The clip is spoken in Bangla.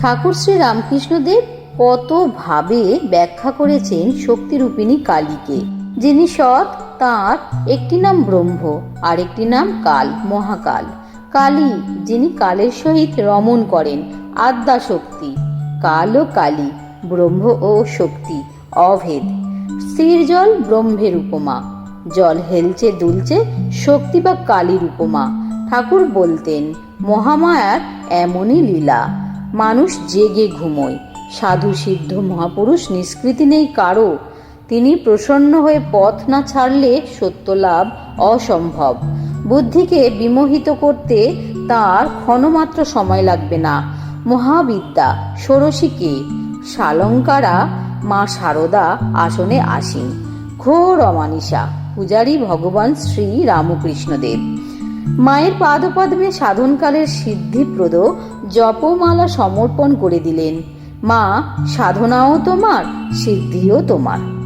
ঠাকুর শ্রী রামকৃষ্ণদেব কতভাবে ব্যাখ্যা করেছেন শক্তিরূপিণী কালীকে, যিনি সৎ, তাঁর একটি নাম ব্রহ্ম আর একটি নাম কাল, মহাকাল। কালী, যিনি কালের সহিত রমণ করেন আদ্যা শক্তি কাল ও কালী, ব্রহ্ম ও শক্তি, অভেদ। স্থির জল ব্রহ্মের উপমা, জল হেলচে দুলছে শক্তি বা কালীর উপমা। ঠাকুর বলতেন, মহামায়ার এমনই লীলা। মানুষ জেগে ঘুমোয়। সাধু, সিদ্ধ, মহাপুরুষ নিষ্কৃতি নেই কারও। তিনি প্রসন্ন হয়ে পথ না ছাড়লে সত্য লাভ অসম্ভব। বুদ্ধিকে বিমোহিত করতে তার ক্ষণমাত্র সময় লাগবে না। মহাবিদ্যা ষোড়শীকে শালঙ্কারা মা শারদা আসনে আসীন। ঘোর অমানিসা। পূজারী ভগবান শ্রী রামকৃষ্ণদেব। মায়ের পাদপদ্মে সাধনকালের সিদ্ধিপ্রদ জপমালা সমর্পণ করে দিলেন। মা সাধনাও তোমার সিদ্ধিও তোমার।